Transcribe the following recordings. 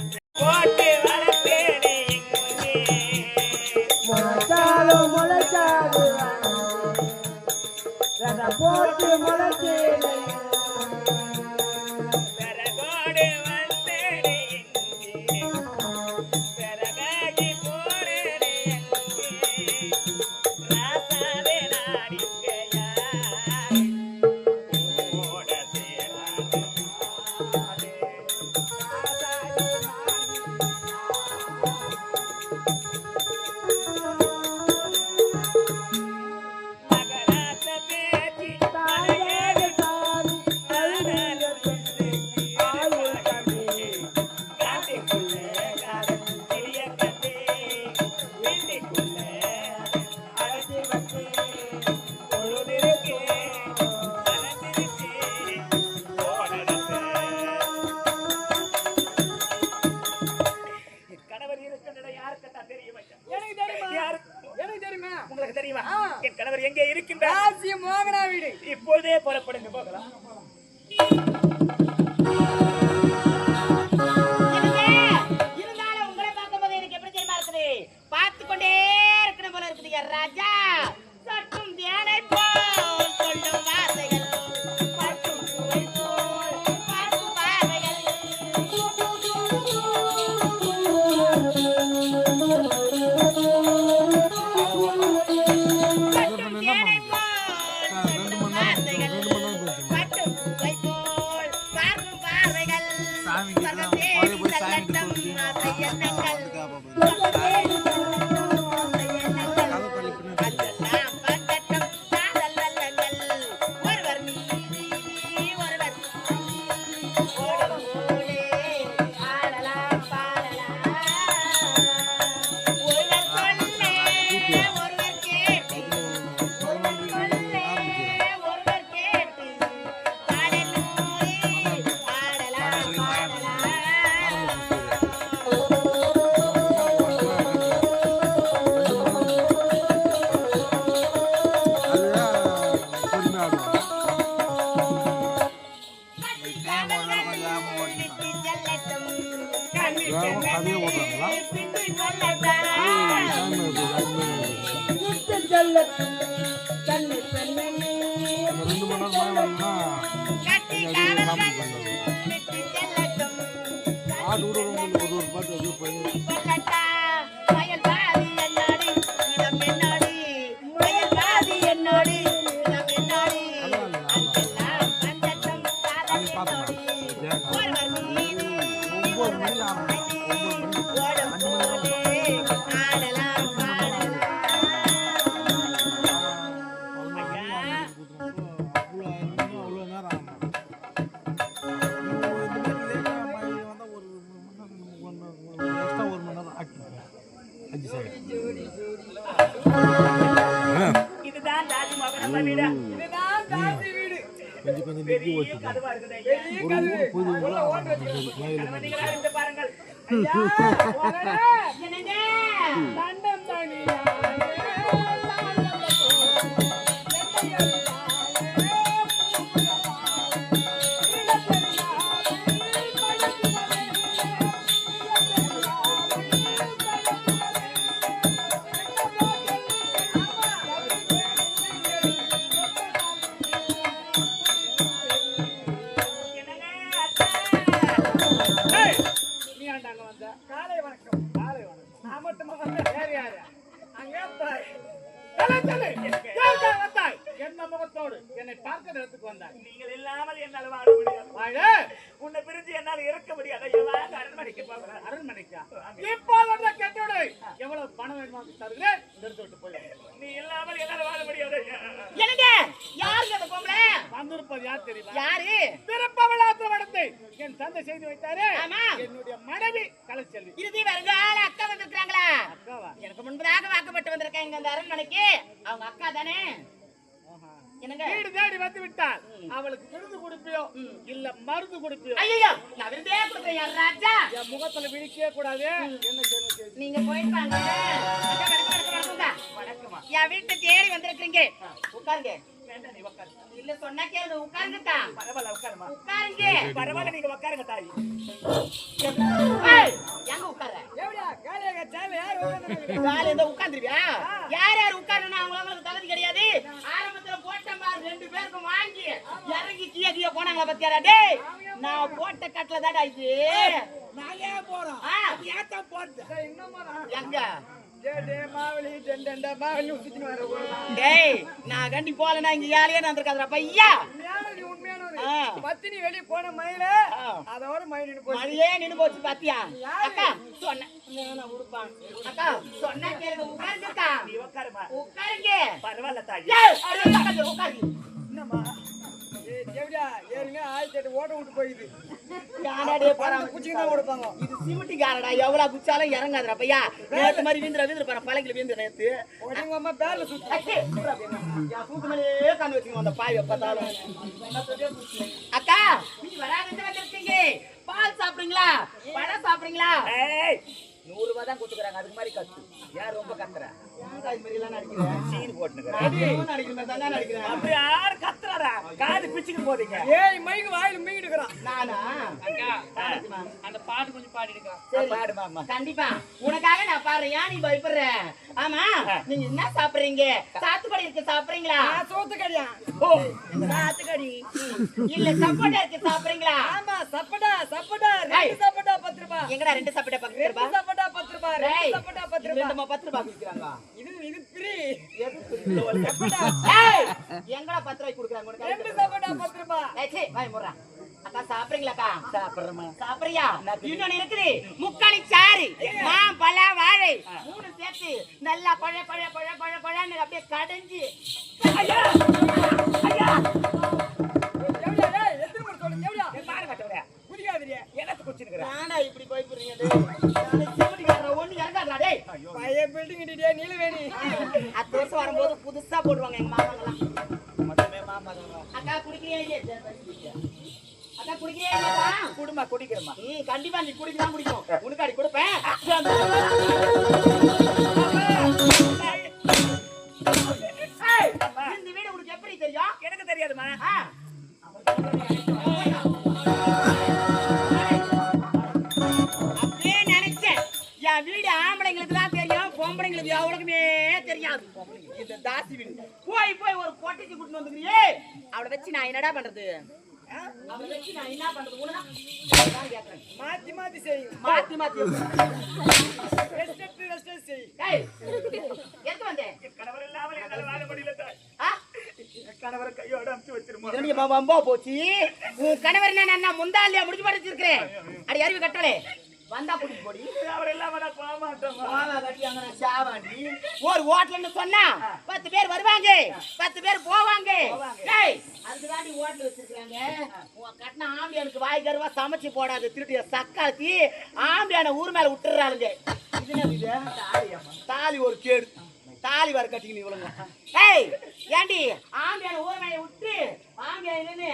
Whoa. பின்னும் சொல்லத்தான் கதவு ஓட்டு யாரு? திருப்பவளாத்து என் தந்தை செய்து வைத்தாரு. ஆமா. என்னுடைய மனைவி கலைச்செல்வி. இறுதி வருங்கால அக்கா வந்திருக்காங்களா அக்காவா? எனக்கு முன்பதாக வாக்கப்பட்டு வந்திருக்காங்க இந்த அரண்மனைக்கு. அவங்க அக்கா தானே? வீடு தேடி வந்து விட்டால் இல்ல மருந்து கொடுப்பியோ? ஐயோ நான் ராஜா? முகத்துல விழிக்கவே கூடாது. நீங்க போயிருப்பாங்க வாங்க. என் வீட்டுல தேடி வந்திருக்கீங்க உட்காருங்க. வேண்டாம் இல்ல சொன்னா கேளு உட்காருங்க. தான் பரவாயில்ல பரவாயில்ல நீங்க உட்காருங்க உட்கார்ந்து காலையில உட்கார்ந்துருவியா யார் யார் உட்காருனா அவங்கள தகுதி கிடையாது. ஆரம்பத்துல போட்ட ரெண்டு பேருக்கும் வாங்கி இறங்கி கீழே கீழே போனாங்களா பத்தியாரா நான் போட்ட கட்டல தாடா இது. நாளையா போறோம்? ஏத்தான் போட்டு எங்க? டேய் நான் கண்டி போலனா இங்க யாரையே நடந்திருக்காதுடா பையா. பத்தினி வெளிய போன மயில. அதோட மயில் நின்னு போச்சு. மழையே நின்னு போச்சு பாத்தியா? அக்கா சொன்ன. நான் உடுப்பான் அக்கா சொன்னா கேளுங்க உட்காருங்கக்கா நீ உட்காருமா. உட்காருங்க. பரவாயில்ல தாய். உட்காருங்க என்னம்மா? ஆயிரத்தி எட்டு ஓட்ட விட்டு போயிது. யாராடே போறான் குச்சிக்கு தான் கொடுப்பாங்க. இது சிமெண்டி காரடா எவ்வளவு குச்சாலும் இறங்காதுடா பையா? நேத்து மாதிரி வீந்துற வீந்துற பாரு பழகில வீந்து நேத்து. உடனே அம்மா பேர்ல சுத்து. தூக்கு கண்ணு அந்த பாய் பார்த்தாலும் அக்கா நீ வந்திருக்கீங்க. பால் சாப்பிடுறீங்களா? பழம் சாப்பிடுறீங்களா? ஏய் நூறு ரூபாய் தான் கொடுத்துக்கிறாங்க. அதுக்கு மாதிரி கத்து. ஏன் ரொம்ப கத்துற? சீன் நடிக்கிறேன்? அப்படி யார் கத்துறாரா காது பிச்சுக்கு போதீங்க. ஏய், மைக்கு வாயில மீங்கிட்டுக்கிறான். நானா? அந்த பாட்டு கொஞ்சம் பாடிடுக்கா. சரி. பாடுமா அம்மா கண்டிப்பா. உனக்காக நான் பாடுறேன். ஏன் நீ பயப்படுற? ஆமா நீங்க என்ன சாப்பிடுறீங்க? சாத்துக்குடி இருக்கு சாப்பிடுறீங்களா? சோத்துக்கடியா? ஓ. சாத்துக்குடி. இல்ல சப்போட்டா இருக்கு சாப்பிடுறீங்களா? ஆமா சப்படா சப்படா ஏய். ரெண்டு சப்படா பத்து ரூபா. எங்கடா ரெண்டு சப்போட்டா பக்கத்து ரெண்டு ரூபா சப்படா பத்து ரூபா ரெண்டு சப்படா பத்து ரூபா பத்து ரூபாய் இது இது ஃப்ரீ ஏய், எங்கடா பத்து ரூபாய்க்கு கொடுக்குறாங்க? ரெண்டு உனக்கு சப்படா பத்து ரூபா ஏய், சீ, வாய் மூடுறா. அக்கா சாப்பிடுறீங்களாக்கா சாப்பிடுறேன் சாப்பிடுறியா? இன்னொன்னு இருக்குது. முக்காணி சாறு மாம்பழ வாழை. மூணு சேர்த்து நல்லா பழ பழ பழ பழ பழன்னு அப்படியே கடைஞ்சு. ஐயா! ஐயா! எவ்வளோ எத்தனை முறை சொல்லு எவ்வளோ? என் மாறு கட்டவரே. குடிக்காதீங்க எனக்கு குச்சினுக்குற நானா இப்படி பயப்படுறீங்க டேய் சிவடிக்காரன் ஒண்ணு இறங்காதடா டேய் பழைய பில்டிங் இடியே நீலவேணி அடுத்த வருஷம் வரும்போது புதுசா போடுவாங்க எங்க மாமாங்கெல்லாம். மொத்தமே மாமா அக்கா குடிக்கிறீங்க இல்லையா? அக்கா குடிக்கிறீங்க இல்லையா? குடுமா குடிக்கிறமா ம் கண்டிப்பா நீ குடிக்கலாம் குடிக்கும் உனக்கு அடி கொடுப்பேன். இந்த தாசி போய் போய் ஒரு பொட்டிச்சு கூட்டு வந்துக்கிறியே அவளை வச்சு நான் என்னடா பண்றது மாத்தி மாத்தி செய்யும். மாத்தி மாத்தி எடுத்து வந்தேன் கணவர் இல்லாமல் வாழ முடியல கையோட அமுச்சு வச்சிருமா போச்சு உன் கணவர் என்ன நான் முந்தாலியா முடிச்சு படிச்சிருக்கிறேன் அடி அறிவு கட்டளே வந்தா போடி அவர் மாமா கட்டி அங்க சாவாண்டி ஒரு ஹோட்டல்னு சொன்னா பத்து பேர் வருவாங்க பத்து பேர் போவாங்க டேய் அதுக்கு தாண்டி ஹோட்டல் வச்சிருக்காங்க உன் கட்டின ஆம்பியானுக்கு வாய் கருவா சமைச்சு போடாது திருட்டிய சக்காத்தி ஆம்பியான ஊர் மேல விட்டுறாளுங்க தாலி ஒரு கேடு தாலி வர கட்டிக்கணும் இவளுங்க ஏய் ஏண்டி ஆம்பியான ஊர் மேல விட்டு ஆம்பியான நின்னு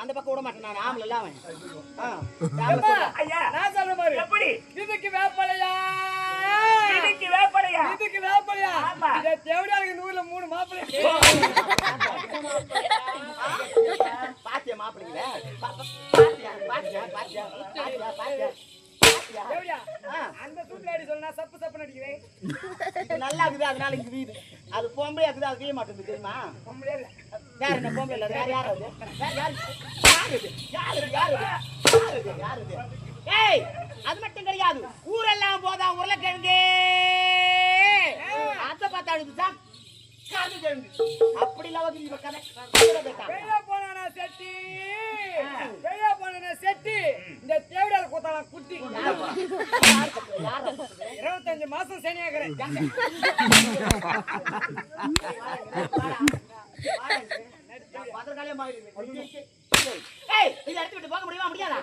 அந்த பக்கம் விட மாட்டேன் நான் ஆம்பளை இல்லாம ஐயா நான் சொல்ற மாதிரி எப்படி இதுக்கு வேப்பலையா இதுக்கு வேப்பலையா இதுக்கு வேப்பலையா ஆமா. இதை தேவடியாளுக்கு நூறுல மூணு மாப்பிள்ளை பாத்தியா மாப்பிள்ளைங்கள? பாத்தியா பாத்தியா பாத்தியா பாத்தியா பாத்தியா. அந்த சூத்துல அடி சொன்னா சப்பு சப்பு நடிக்கிறேன் நல்லா இருக்குது அதனால இங்க வீடு. அது பொம்பளை இருக்குது அது வீய மாட்டேங்குது தெரியுமா? முடியாது வேற என்ன பொம்பளை இல்ல வேற யார் அது? வேற யார் யார் இது? யார் இது? யார் இது? யார் இது? யார் இது? ஏய் அது மட்டும் கிடையாது. ஊரெல்லாம் போதா உருளைக்கிழங்கு. அத்தை பார்த்தா அழுதுதான் அப்படி இல்லாம கதை. போனானா செட்டி? பெரிய பொண்ணு செட்டி இந்த தேவிடால் கூத்தாலாம் குட்டி. இருபத்தஞ்சு மாசம் சனியாகிறேன் இதை எடுத்து விட்டு போக முடியுமா முடியாதா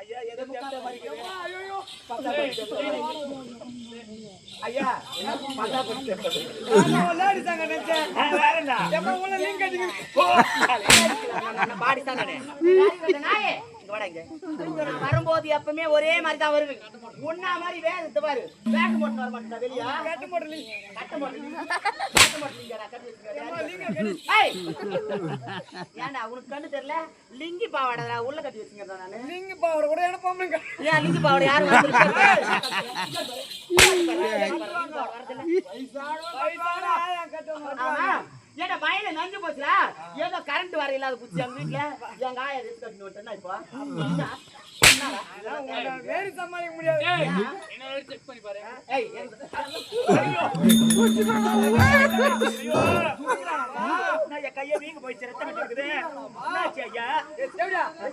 ஐயா எதை ஐயா என்ன பார்த்தா வரும்போது எப்பவுமே ஒரே மாதிரி தான் வருது உன்னா மாதிரி வேகத்தை பாரு. வேக மட்டும் வர மாட்டேன் வெளியா. கட்டு போடல கட்ட! ஏன்டா உனக்கு கண்ணு தெரியல? லிங்கி பாவாடா உள்ள கட்டி வச்சுக்கிறேன் நானு லிங்க் பாவட கூட என்ன பாம்புங்க ஏன் லிங்கி பாவாடை வந்திருக்காங்க வயசான ஏடா வயல நஞ்சு போச்சுடா? ஏதோ கரண்ட் வர இல்லாத குச்சி எங்க வீட்டுல எங்க ஆயா எடுத்து கட்டி விட்டேன்னா இப்போ? என்னடா? என்னடா? வேறு சமாளிக்க முடியாது. ஏய், எனக்கு- நான் என் கையை வீங்க போயிடுச்சு, ரத்தம் கட்டி இருக்குது. என்னாச்சு ஐயா? என்னாச்சு?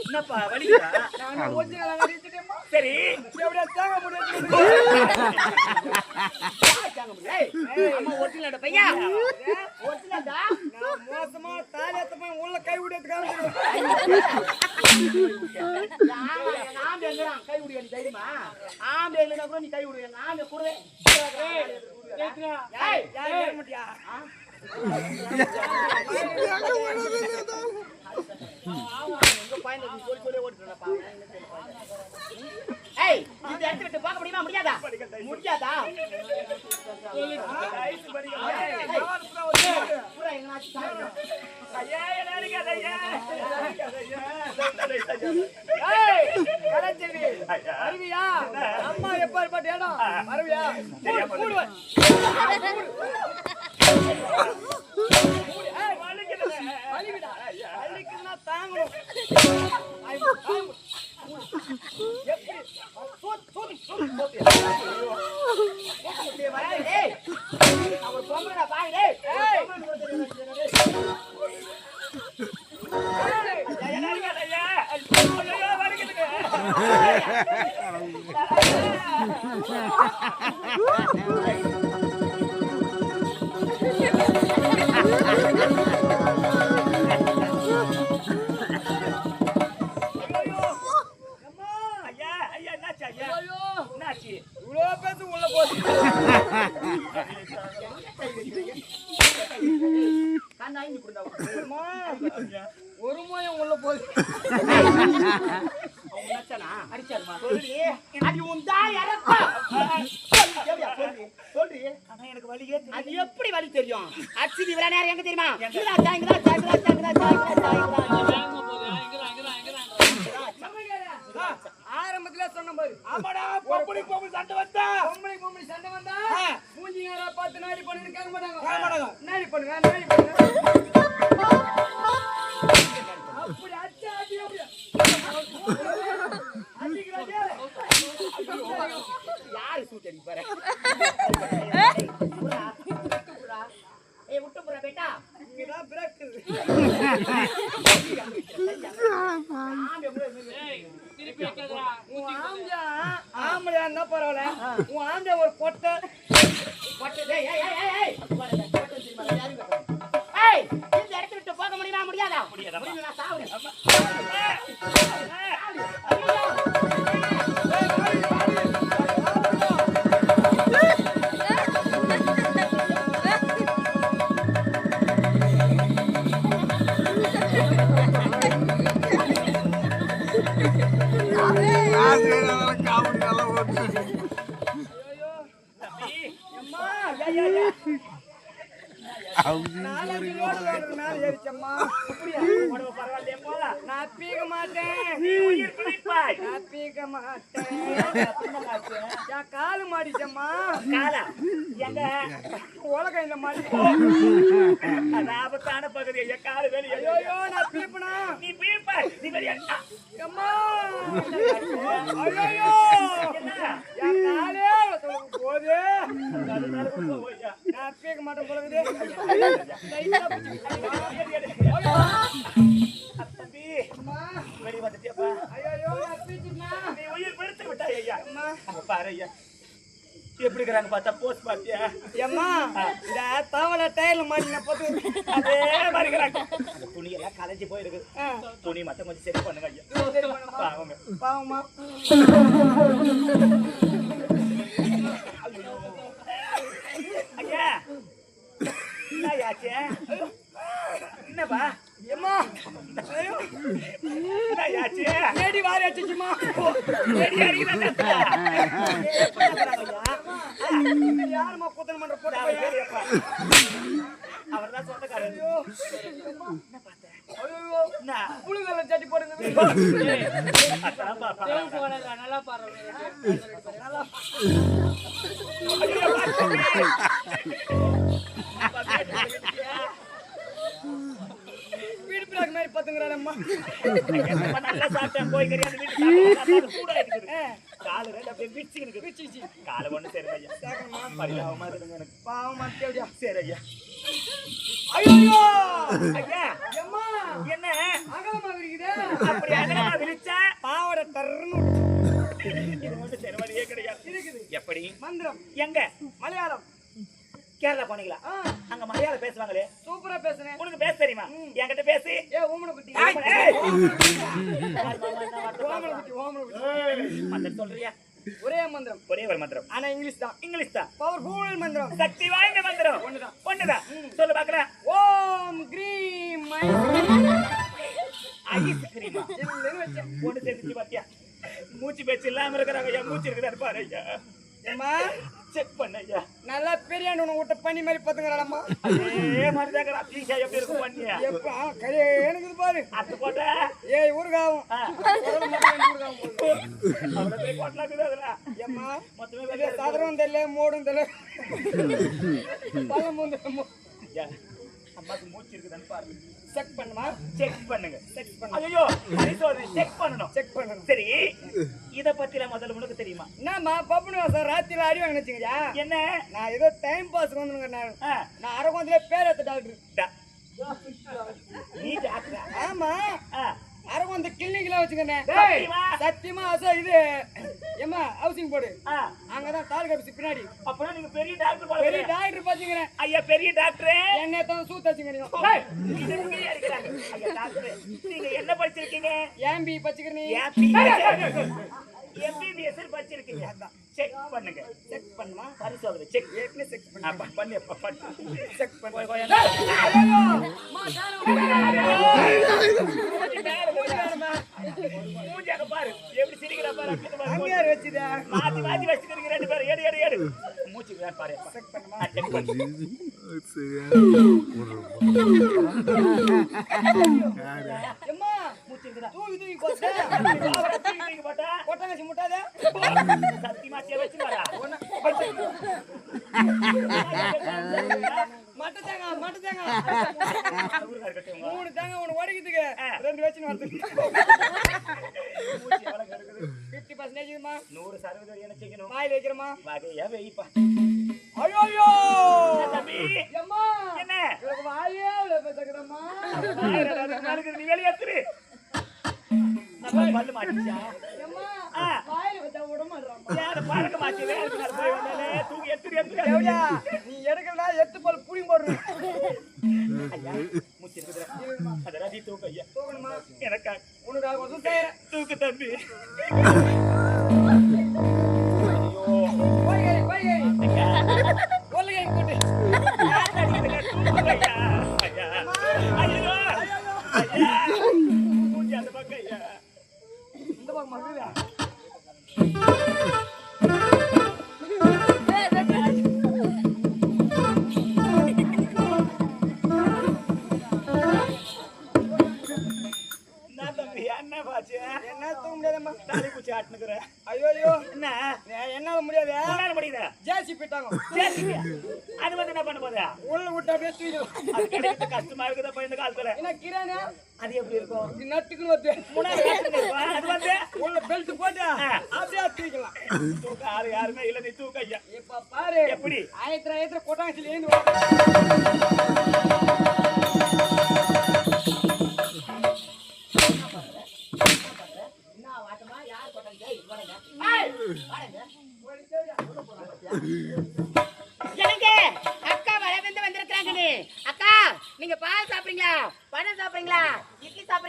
என்னப்பா வலிக்குதா? நான் சரி எப்படியா தாங்க முடியாது அம்மா ஒரிஜினல் பையன் ஒரிஜினல்டா நான் மோசமா தாலியத்த உள்ள கை எங்கடான்? கை விடு எனக்கு தைரியமா? ஆம்பளை இல்லைன்னா கூட நீ கை விடு. யார் மாட்டியா எங்க பையனை நீ சொல்லி சொல்லி ஓட்டிட்டு பாவம். ஏய், இந்த இடத்த விட்டு போக முடியுமா முடியாதா முடியாதா பூரா எங்கனாச்சும் சாப்பிடு. ஐயா, ஆரம்பத்துல சொன்ன பாரு ஆமாடா, பொம்பளை பொம்பளை சண்டை வந்தா. பொம்பளை பொம்பளை சண்டை வந்தா. மூஞ்சி யாரா பார்த்து நாடி பண்ணி கேட்க மாட்டாங்க. நாடி பண்ணுங்க நாடி பண்ணுங்க அப்படி அடி அடி யாரு சூட் விட்டு புறா. பேட்டா. இங்கதான் பிரேக் ஆம்பி எப்படி இருக்கு? உன் ஆம்பியா ஆம்பளையா இருந்தா பரவாயில்ல. உன் ஆம்பியா ஒரு பொட்டை. இந்த இடத்த விட்டு போக முடியுமா? முடியாதா? முடியல நான் சாவுறேன். மாட்டேன் என் காலு மாடிச்சம்மா காலா, எங்க? உலகையில மாடி அது ஆபத்தான பகுதி ஐயா, காலு வெளியே. ஐயோ நான் பீப்பனா நீ பிழைப்பாய். நீ வெளியே. ஆ, அம்மா ஐயோ என்ன? என் காலே போது. நான் பீக்க மாட்டேன் போலகுது வந்துட்டியாப்பா? ஐயோ நான் பீச்சுனா நீ உயிர் பிழைத்து விட்டாய் ஐயா. அம்மா. அங்க பாரு ஐயா. எப்படி இருக்கிறாங்க பார்த்தா போஸ்ட் பாத்தியா? ஏம்மா இந்த தவளை டயர்ல மாட்டின போது அதே மாதிரி இருக்கிறாங்க. துணி எல்லாம் கலைஞ்சு போயிருக்கு. துணி மட்டும் கொஞ்சம் சரி பண்ணுங்க ஐயா. பாவமா. என்னப்பா ஏம்மா ஏடி வாரி அடிச்சுமா ஏடி அடிக்கிறாங்க யாரும்மா புத்தன் மன்ற போட்டு? அவர்தான் சொந்தக்காரர். என்ன? புழுங்கல்ல சட்டி போடுங்க. நல்லா பாரு ஐயோ, நல்லா சாப்பிட்டேன் போய் கறி அந்த வீட்டுக்கு சாப்பிட்டு சூடா இருக்குது காலு ரெண்டு அப்படியே பிச்சு காலு ஒண்ணு சரி ஐயா பரிதாபமா இருக்குங்க எனக்கு பாவமா சரி ஐயா ஐயோ ஐயா அம்மா. என்ன அகலமா இருக்குதே அப்படி அகலமா விரிச்சா பாவட தர்றன்னு இது மட்டும் சரி வழியே கிடையாது இருக்குது எப்படி? மந்திரம். எங்க? மலையாளம். கேரளா போனீங்களா? அங்க மலையாளம் பேசுவாங்களே? சூப்பரா பேசுனேன். உனக்கு பேச தெரியுமா? என்கிட்ட பேசி. சொல்றியா? ஒரே மந்திரம். ஒரே ஒரு மந்திரம். ஆனா இங்கிலீஷ் தான். இங்கிலீஷ் தான். பவர்ஃபுல் மந்திரம். சக்தி வாய்ந்த மந்திரம். ஒண்ணுதான். ஒண்ணுதான். சொல்லு பாக்குறேன் ஓம் கிரீம் இல்லைன்னு வச்சேன் ஒண்ணு தெரிஞ்சு பாத்தியா மூச்சு பேச்சு இல்லாம இருக்கிறாங்க ஐயா. மூச்சு பாரு ஐயா. செக் பண்ண ஐயா நல்லா பெரியாண்டு உன விட்ட பண்ணி மாதிரி பாத்துங்கிறாளம்மா அதே மாதிரி தான் பீஷா எப்படி இருக்கும் பண்ணியா எப்பா கையே எனக்கு பாரு. அத்து போட்ட? ஏய் ஊருகாவும் ஏம்மா மொத்தமே சாதனம் தெரியல மோடும் தெரியல. பழம் வந்து அம்மாக்கு மூச்சு இருக்குதான்னு பாரு செக் பண்ணுமா? செக் பண்ணுங்க. செக் பண்ணு. ஐயோ பரிசோதனை செக் பண்ணணும். செக் பண்ணணும். சரி இத பத்தில முதல்ல உனக்கு தெரியுமா? என்னம்மா பப்புனு வாசம் ராத்திரில வச்சுங்கயா என்ன? நான் ஏதோ டைம் பாஸ் வந்துருங்க நான். நான் அரகோந்திலே பேர் எடுத்த டாக்டர் நீ டாக்டரா ஆமா. ஆ, அரகோந்த கிளினிக்ல வச்சுக்கிறேன் சத்தியமா? அசா இது ஏம்மா ஹவுசிங் போர்டு அங்கதான் தாலுகா ஆபீஸ் பின்னாடி. அப்புறம் நீங்க பெரிய டாக்டர் பெரிய. டாக்டர் பாத்துக்கிறேன் ஐயா பெரிய டாக்டர் என்ன தான் ஐயா டாக்டர் நீங்க என்ன படிச்சிருக்கீங்க? ஏம்பி பச்சுக்கிறீ எம்பிபிஎஸ் படிச்சிருக்கீங்க. செக் பண்ணுங்க. செக் பண்ணுமா? பரிசோதனை. செக் ஏற்கனவே செக் பண்ணு பண்ணு. செக் பண்ணு. போய் போய் மூஞ்சி அங்க பாரு. எப்படி சிரிக்கிறா பாரு வச்சுதா? மாத்தி மாத்தி வச்சுக்கிறீங்க ரெண்டு பேரும். எடு எடு எடு. மூச்சு பாரு செக் பண்ணுமா? ஆ, check தூக்கி தூக்கி போட்டா போட்டா கொட்டாங்கச்சி முட்டாத சத்தியமா சே வச்சு வரா மட்ட தேங்க மட்ட தேங்க ஊருக்கா இருக்கட்டும் மூணு தேங்க உனக்கு உடைக்கிறதுக்கு. ரெண்டு வச்சு வரதுக்கு. ஃபிஃப்டி பர்சன்டேஜ்மா நூறு சதவீதம் என்ன செய்யணும். வாயில் வைக்கிறமா வகையா வெயிப்பா. ஐயோ தம்பி? எம்மா? என்ன? வாயே வெளியேத்துரு பல்லு மாட்டிச்சா? பழக்க மாட்டி வேலை தூக்கி எடுத்துரு எவ்வளா நீ எடுக்கிறதா எட்டு பால் புளி போடுறேன் தூக்கு ஐயா. தூக்கணுமா? எனக்கா உனக்காக தூக்கு தம்பி. ஜேசி போயிட்டாங்க சரி அது வந்து என்ன பண்ண போதா உள்ள விட்டு அப்படியே கிடைக்கிறது கஷ்டமா இருக்குதா இந்த காலத்துல என்ன கிரானா அது எப்படி இருக்கும்? நட்டுக்குன்னு வந்து. முன்னாடி. அது வந்து? உள்ள பெல்ட் போட்டு ஆ. அப்படியே தூக்கலாம் தூக்க ஆளு யாருமே இல்ல நீ தூக்க ஐயா. இப்ப பாரு. எப்படி? ஆயிரத்தி ஆயிரத்தி கொட்டாங்கச்சில ஏந்து என்ன வாட்டமா? யார் வாடங்க. வாடங்க. எனக்கு அக்கா வர வந்து வந்திருக்கிறாங்கன்னு. அக்கா நீங்க பால் சாப்பிடுறீங்களா? பழம் சாப்பிடுறீங்களா? இட்லி சாப்பிடுறீங்களா?